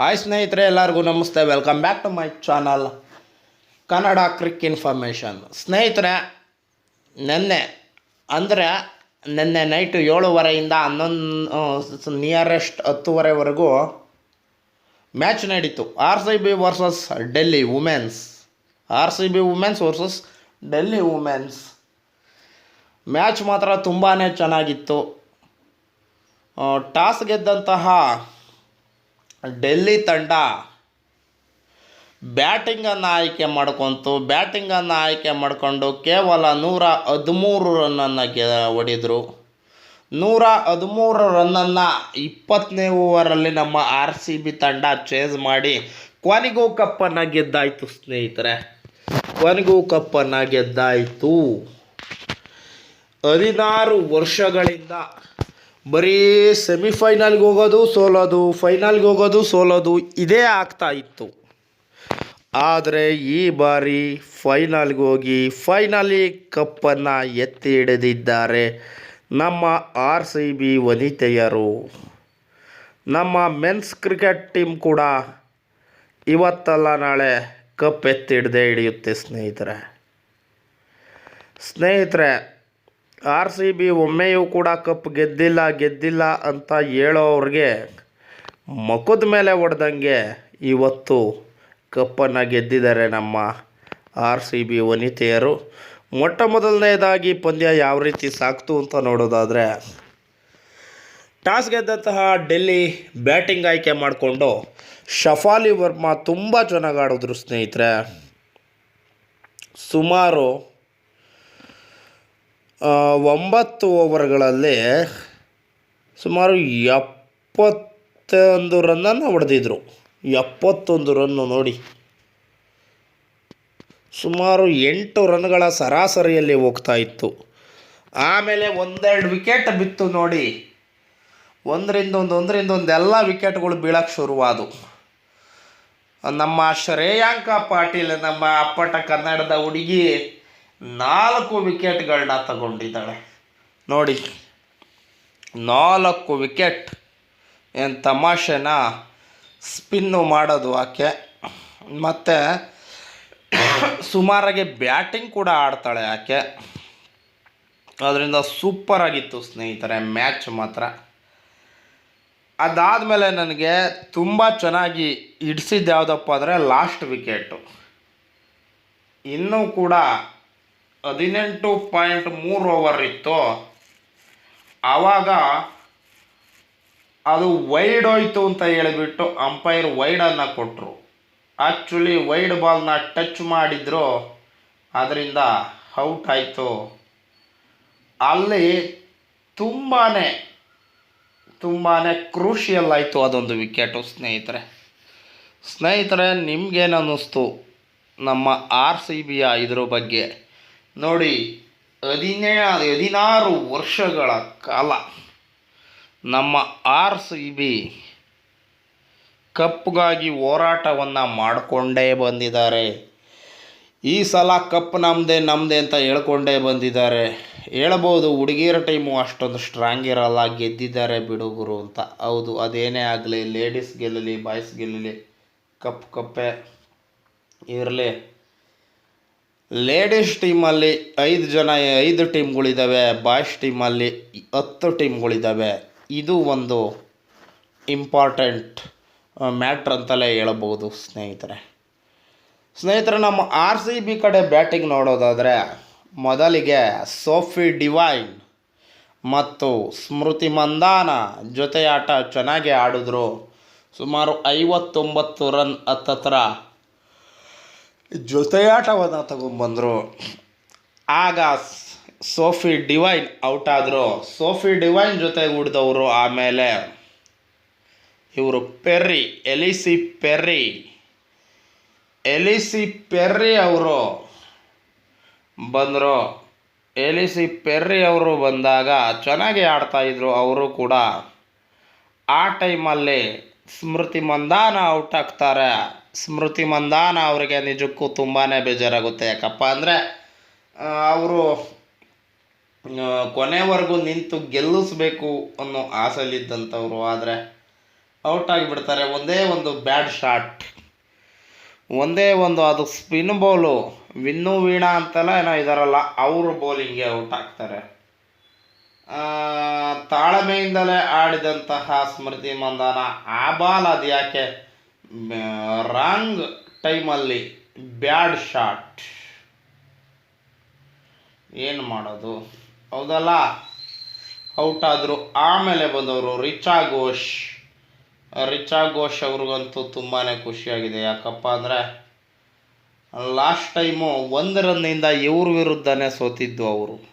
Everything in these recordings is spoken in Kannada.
ಹಾಯ್ ಸ್ನೇಹಿತರೆ, ಎಲ್ಲರಿಗೂ ನಮಸ್ತೆ. Welcome back to my channel Kannada cric information ಸ್ನೇಹಿತರೆ, ನೆನ್ನೆ, ಅಂದರೆ ನೆನ್ನೆ ನೈಟು ಏಳುವರೆಯಿಂದ ಹನ್ನೊಂದು ನಿಯರೆಸ್ಟ್ ಹತ್ತುವರೆವರೆಗೂ ಮ್ಯಾಚ್ ನಡೀತು. R C B versus Delhi women's R C B women's versus Delhi women's match ಮಾತ್ರ ತುಂಬಾ ಚೆನ್ನಾಗಿತ್ತು. ಟಾಸ್ ಗೆದ್ದಂತಹ ಡೆಲ್ಲಿ ತಂಡ ಬ್ಯಾಟಿಂಗನ್ನು ಆಯ್ಕೆ ಮಾಡ್ಕೊತು. ಬ್ಯಾಟಿಂಗನ್ನು ಆಯ್ಕೆ ಮಾಡಿಕೊಂಡು ಕೇವಲ ನೂರ ಹದಿಮೂರು ರನ್ನನ್ನು ಗೆ ಹೊಡೆದರು. ನೂರ ಹದಿಮೂರು ರನ್ನನ್ನು ಇಪ್ಪತ್ತನೇ ಓವರಲ್ಲಿ ನಮ್ಮ ಆರ್ ಸಿ ಬಿ ತಂಡ ಚೇಸ್ ಮಾಡಿ ಕೊನೆಗೂ ಕಪ್ಪನ್ನು ಗೆದ್ದಾಯಿತು ಸ್ನೇಹಿತರೆ. ಕೊನೆಗೂ ಕಪ್ಪನ್ನು ಗೆದ್ದಾಯಿತು. ಹದಿನಾರು ವರ್ಷಗಳಿಂದ ಬರೀ ಸೆಮಿಫೈನಲ್ಗೆ ಹೋಗೋದು, ಸೋಲೋದು, ಫೈನಲ್ಗೆ ಹೋಗೋದು, ಸೋಲೋದು ಇದೇ ಆಗ್ತಾ ಇತ್ತು. ಆದರೆ ಈ ಬಾರಿ ಫೈನಲ್ಗೆ ಹೋಗಿ ಫೈನಲಿ ಕಪ್ಪನ್ನು ಎತ್ತಿ ಹಿಡಿದಿದ್ದಾರೆ ನಮ್ಮ ಆರ್ ಸಿ ಬಿ ವನಿತೆಯರು. ನಮ್ಮ ಮೆನ್ಸ್ ಕ್ರಿಕೆಟ್ ಟೀಮ್ ಕೂಡ ಇವತ್ತಲ್ಲ ನಾಳೆ ಕಪ್ ಎತ್ತಿ ಹಿಡ್ದೇ ಹಿಡಿಯುತ್ತೆ ಸ್ನೇಹಿತರೆ. ಸ್ನೇಹಿತರೆ ಆರ್ ಸಿ ಬಿ ಒಮ್ಮೆಯೂ ಕೂಡ ಕಪ್ ಗೆದ್ದಿಲ್ಲ ಗೆದ್ದಿಲ್ಲ ಅಂತ ಹೇಳೋವ್ರಿಗೆ ಮುಖದ ಮೇಲೆ ಹೊಡೆದಂಗೆ ಇವತ್ತು ಕಪ್ಪನ್ನು ಗೆದ್ದಿದ್ದಾರೆ ನಮ್ಮ ಆರ್ ಸಿ ಬಿ ವನಿತೆಯರು. ಮೊಟ್ಟ ಮೊದಲನೇದಾಗಿ ಪಂದ್ಯ ಯಾವ ರೀತಿ ಸಾಕ್ತು ಅಂತ ನೋಡೋದಾದರೆ, ಟಾಸ್ ಗೆದ್ದಂತಹ ಡೆಲ್ಲಿ ಬ್ಯಾಟಿಂಗ್ ಆಯ್ಕೆ ಮಾಡಿಕೊಂಡು ಶಫಾಲಿ ವರ್ಮಾ ತುಂಬ ಚೆನ್ನಾಗಿ ಆಡಿದ್ರು ಸ್ನೇಹಿತರೆ. ಸುಮಾರು ಒಂಬತ್ತು ಓವರ್ಗಳಲ್ಲಿ ಸುಮಾರು ಎಪ್ಪತ್ತೊಂದು ರನ್ನನ್ನು ಹೊಡೆದಿದ್ರು. ಎಪ್ಪತ್ತೊಂದು ರನ್ನು ನೋಡಿ. ಸುಮಾರು ಎಂಟು ರನ್ಗಳ ಸರಾಸರಿಯಲ್ಲಿ ಹೋಗ್ತಾ ಇತ್ತು. ಆಮೇಲೆ ಒಂದೆರಡು ವಿಕೆಟ್ ಬಿತ್ತು ನೋಡಿ. ಒಂದರಿಂದ ಒಂದು ಒಂದರಿಂದ ಒಂದು ಎಲ್ಲ ವಿಕೆಟ್ಗಳು ಬೀಳಕ್ಕೆ ಶುರುವಾದವು ನಮ್ಮ ಶ್ರೇಯಾಂಕ ಪಾಟೀಲ್, ನಮ್ಮ ಅಪ್ಪಟ ಕನ್ನಡದ ಹುಡುಗಿ ನಾಲ್ಕು ವಿಕೆಟ್ಗಳನ್ನ ತಗೊಂಡಿದ್ದಾಳೆ. ನೋಡಿ, ನಾಲ್ಕು ವಿಕೆಟ್. ಏನು ತಮಾಷೆನ? ಸ್ಪಿನ್ನು ಮಾಡೋದು ಆಕೆ. ಮತ್ತು ಸುಮಾರಾಗಿ ಬ್ಯಾಟಿಂಗ್ ಕೂಡ ಆಡ್ತಾಳೆ ಆಕೆ. ಅದರಿಂದ ಸೂಪರ್ ಆಗಿತ್ತು ಸ್ನೇಹಿತರೆ, ಮ್ಯಾಚ್ ಮಾತ್ರ. ಅದಾದಮೇಲೆ ನನಗೆ ತುಂಬ ಚೆನ್ನಾಗಿ ಹಿಡ್ಸಿದ್ದು ಯಾವುದಪ್ಪ ಅಂದರೆ ಲಾಸ್ಟ್ ವಿಕೆಟು. ಇನ್ನೂ ಕೂಡ ಹದಿನೆಂಟು ಪಾಯಿಂಟ್ ಮೂರು ಓವರ್ ಇತ್ತು. ಆವಾಗ ಅದು ವೈಡ್ ಹೋಯ್ತು ಅಂತ ಹೇಳಿಬಿಟ್ಟು ಅಂಪೈರ್ ವೈಡನ್ನು ಕೊಟ್ಟರು ಆ್ಯಕ್ಚುಲಿ ವೈಡ್ ಬಾಲ್ನ ಟಚ್ ಮಾಡಿದ್ರು. ಅದರಿಂದ ಔಟ್ ಆಯಿತು. ಅಲ್ಲಿ ತುಂಬಾ ತುಂಬಾ ಕ್ರೂಷಿಯಲ್ ಆಯಿತು ಅದೊಂದು ವಿಕೆಟು ಸ್ನೇಹಿತರೆ. ಸ್ನೇಹಿತರೆ, ನಿಮಗೇನು ಅನ್ನಿಸ್ತು? ನಮ್ಮ ಆರ್ ಸಿ ಬಿಯ ಇದ್ರ ಬಗ್ಗೆ. ನೋಡಿ ಹದಿನೇ ಹದಿನಾರು ವರ್ಷಗಳ ಕಾಲ ನಮ್ಮ ಆರ್ ಸಿ ಬಿ ಕಪ್ಗಾಗಿ ಹೋರಾಟವನ್ನು ಮಾಡಿಕೊಂಡೇ ಬಂದಿದ್ದಾರೆ. ಈ ಸಲ ಕಪ್ ನಮ್ಮದೇ ನಮ್ಮದೇ ಅಂತ ಹೇಳ್ಕೊಂಡೇ ಬಂದಿದ್ದಾರೆ. ಹೇಳ್ಬೋದು, ಹುಡುಗಿಯರ ಟೈಮು ಅಷ್ಟೊಂದು ಸ್ಟ್ರಾಂಗ್ ಇರಲ್ಲ, ಗೆದ್ದಿದ್ದಾರೆ ಬಿಡುಗರು ಅಂತ. ಹೌದು, ಅದೇನೇ ಆಗಲಿ ಲೇಡೀಸ್ ಗೆಲ್ಲಲಿ ಬಾಯ್ಸ್ ಗೆಲ್ಲಲಿ, ಕಪ್ ಕಪ್ಪೆ ಇರಲಿ. ಲೇಡೀಸ್ ಟೀಮಲ್ಲಿ ಐದು ಜನ, ಐದು ಟೀಮ್ಗಳಿದ್ದಾವೆ ಬಾಯ್ಸ್ ಟೀಮಲ್ಲಿ ಹತ್ತು ಟೀಮ್ಗಳಿದ್ದಾವೆ ಇದು ಒಂದು ಇಂಪಾರ್ಟೆಂಟ್ ಮ್ಯಾಟ್ರ್ ಅಂತಲೇ ಹೇಳ್ಬೋದು ಸ್ನೇಹಿತರೆ. ಸ್ನೇಹಿತರೆ, ನಮ್ಮ ಆರ್ ಸಿ ಬಿ ಕಡೆ ಬ್ಯಾಟಿಂಗ್ ನೋಡೋದಾದರೆ ಮೊದಲಿಗೆ ಸೋಫಿ ಡಿವೈನ್ ಮತ್ತು ಸ್ಮೃತಿ ಮಂದಾನ ಜೊತೆಯಾಟ ಚೆನ್ನಾಗಿ ಆಡಿದ್ರು. ಸುಮಾರು ಐವತ್ತೊಂಬತ್ತು ರನ್ ಹತ್ತತ್ರ ಜೊತೆಯಾಟವನ್ನು ತಗೊಂಬಂದರು. ಆಗ ಸೋಫಿ ಡಿವೈನ್ ಔಟ್ ಆದರು ಸೋಫಿ ಡಿವೈನ್ ಜೊತೆ ಉಳಿದವರು ಆಮೇಲೆ ಇವರು ಪೆರ್ರಿ, ಎಲಿಸಿ ಪೆರ್ರಿ. ಎಲಿಸಿ ಪೆರ್ರಿ ಅವರು ಬಂದರು. ಎಲಿಸಿ ಪೆರ್ರಿ ಅವರು ಬಂದಾಗ ಚೆನ್ನಾಗಿ ಆಡ್ತಾಯಿದ್ರು ಅವರು ಕೂಡ. ಆ ಟೈಮಲ್ಲಿ ಸ್ಮೃತಿ ಮಂದಾನ ಔಟ್ ಆಗ್ತಾರೆ. ಸ್ಮೃತಿ ಮಂದಾನ ಅವರಿಗೆ ನಿಜಕ್ಕೂ ತುಂಬಾ ಬೇಜಾರಾಗುತ್ತೆ. ಯಾಕಪ್ಪ ಅಂದರೆ ಅವರು ಕೊನೆವರೆಗೂ ನಿಂತು ಗೆಲ್ಲಿಸ್ಬೇಕು ಅನ್ನೋ ಆಸೆಲಿದ್ದಂಥವ್ರು ಆದರೆ ಔಟ್ ಆಗಿಬಿಡ್ತಾರೆ. ಒಂದೇ ಒಂದು ಬ್ಯಾಡ್ ಶಾಟ್. ಒಂದೇ ಒಂದು ಅದು ಸ್ಪಿನ್ ಬೌಲು. ವಿನ್ನು ವೀಣಾ ಅಂತೆಲ್ಲ ಏನೋ ಇದಾರಲ್ಲ, ಅವರು ಬೌಲಿಂಗ್ಗೆ ಔಟ್ ಆಗ್ತಾರೆ. ತಾಳ್ಮೆಯಿಂದಲೇ ಆಡಿದಂತಹ ಸ್ಮೃತಿ ಮಂದಾನ, ಆ ಬಾಲ್ ಅದು ಯಾಕೆ ರಾಂಗ್ ಟೈಮಲ್ಲಿ ಬ್ಯಾಡ್ ಶಾಟ್. ಏನು ಮಾಡೋದು? ಹೌದಲ್ಲ? ಔಟ್ ಆದರು ಆಮೇಲೆ ಬಂದವರು ರಿಚಾ ಘೋಷ್. ರಿಚಾ ಘೋಷ್ ಅವ್ರಿಗಂತೂ ತುಂಬಾ ಖುಷಿಯಾಗಿದೆ. ಯಾಕಪ್ಪ ಅಂದರೆ ಲಾಸ್ಟ್ ಟೈಮು ಒಂದು ರನ್ನಿಂದ ಇವ್ರ ವಿರುದ್ಧನೇ ಸೋತಿದ್ದು ಅವರು.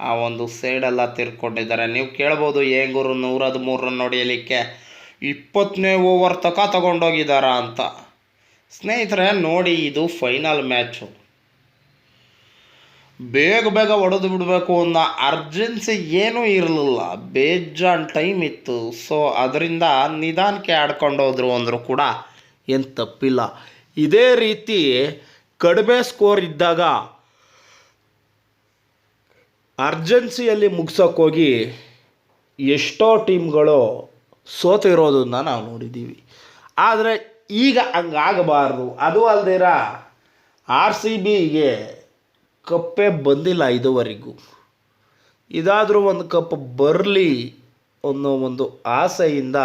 ಆ ಒಂದು ಸೈಡೆಲ್ಲ ತಿರ್ಕೊಂಡಿದ್ದಾರೆ. ನೀವು ಕೇಳ್ಬೋದು ಹೇಗೂರು ನೂರ ಹದಿಮೂರು ರನ್ ಹೊಡೆಯಲಿಕ್ಕೆ ಇಪ್ಪತ್ತನೇ ಓವರ್ ತಕ ತಗೊಂಡೋಗಿದ್ದಾರಾ ಅಂತ. ಸ್ನೇಹಿತರೆ, ನೋಡಿ ಇದು ಫೈನಲ್ ಮ್ಯಾಚು. ಬೇಗ ಬೇಗ ಹೊಡೆದು ಬಿಡಬೇಕು ಅನ್ನೋ ಅರ್ಜೆನ್ಸಿ ಏನೂ ಇರಲಿಲ್ಲ. ಬೇಜಾನ್ ಟೈಮ್ ಇತ್ತು. ಸೊ, ಅದರಿಂದ ನಿಧಾನಕ್ಕೆ ಆಡ್ಕೊಂಡು ಹೋದ್ರು ಅಂದರೂ ಕೂಡ ಏನು ತಪ್ಪಿಲ್ಲ. ಇದೇ ರೀತಿ ಕಡಿಮೆ ಸ್ಕೋರ್ ಇದ್ದಾಗ ಅರ್ಜೆನ್ಸಿಯಲ್ಲಿ ಮುಗಿಸೋಕ್ಕೋಗಿ ಎಷ್ಟೋ ಟೀಮ್ಗಳು ಸೋತಿರೋದನ್ನ ನಾವು ನೋಡಿದ್ದೀವಿ. ಆದರೆ ಈಗ ಹಂಗಾಗಬಾರ್ದು. ಅದು ಅಲ್ದಿರ, ಆರ್ ಸಿ ಬಿಗೆ ಕಪ್ಪೇ ಬಂದಿಲ್ಲ ಇದುವರೆಗೂ. ಇದಾದರೂ ಒಂದು ಕಪ್ ಬರಲಿ ಅನ್ನೋ ಒಂದು ಆಸೆಯಿಂದ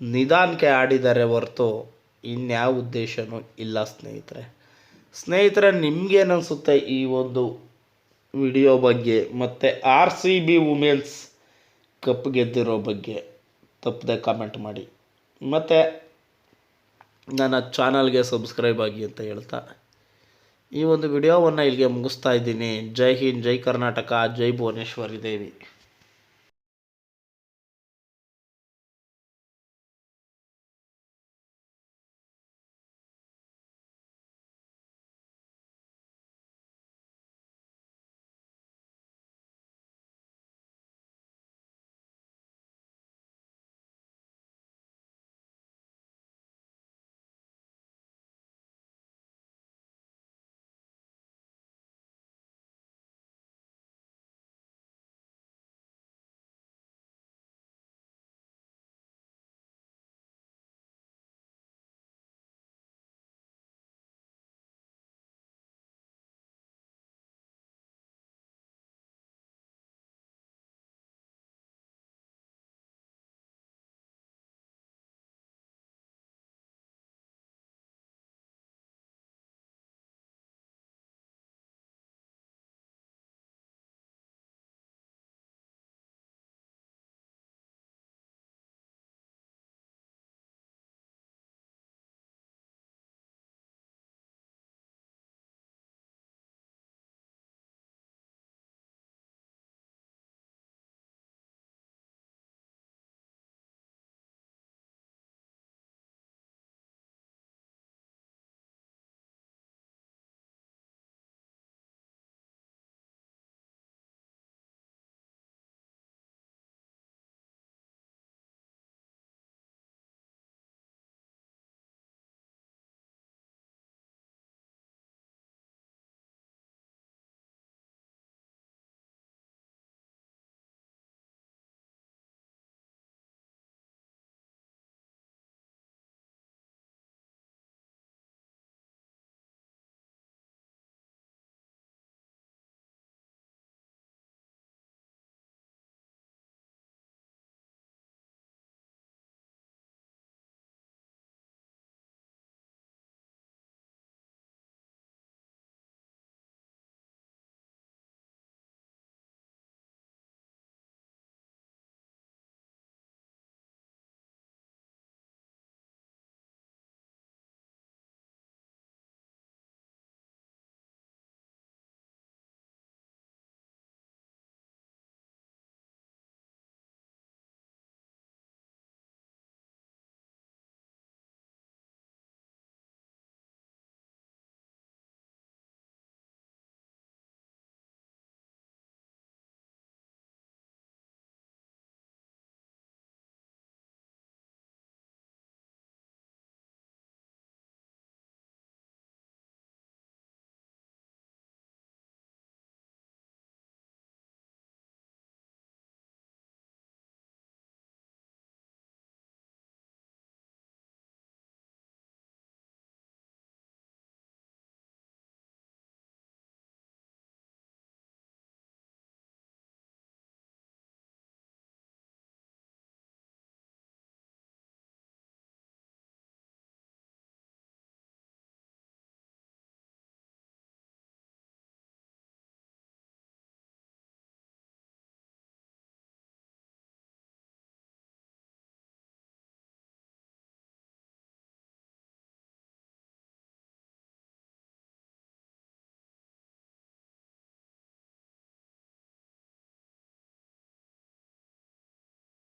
ನಿಧಾನಕ್ಕೆ ಆಡಿದ್ದಾರೆ ಹೊರತು ಇನ್ಯಾವ ಉದ್ದೇಶನೂ ಇಲ್ಲ ಸ್ನೇಹಿತರೆ. ಸ್ನೇಹಿತರೆ ನಿಮಗೇನಿಸುತ್ತೆ ಈ ಒಂದು ವಿಡಿಯೋ ಬಗ್ಗೆ ಮತ್ತು R C B women's cup ಗೆದ್ದಿರೋ ಬಗ್ಗೆ? ತಪ್ಪದೆ ಕಾಮೆಂಟ್ ಮಾಡಿ. ಮತ್ತು ನನ್ನ ಚಾನಲ್ಗೆ ಸಬ್ಸ್ಕ್ರೈಬ್ ಆಗಿ ಅಂತ ಹೇಳ್ತಾ, ಈ ಒಂದು ವಿಡಿಯೋವನ್ನು ಇಲ್ಲಿಗೆ ಮುಗಿಸ್ತಾ ಇದ್ದೀನಿ. ಜೈ ಹಿಂದ್, ಜೈ ಕರ್ನಾಟಕ, ಜೈ ಭುವನೇಶ್ವರಿ ದೇವಿ.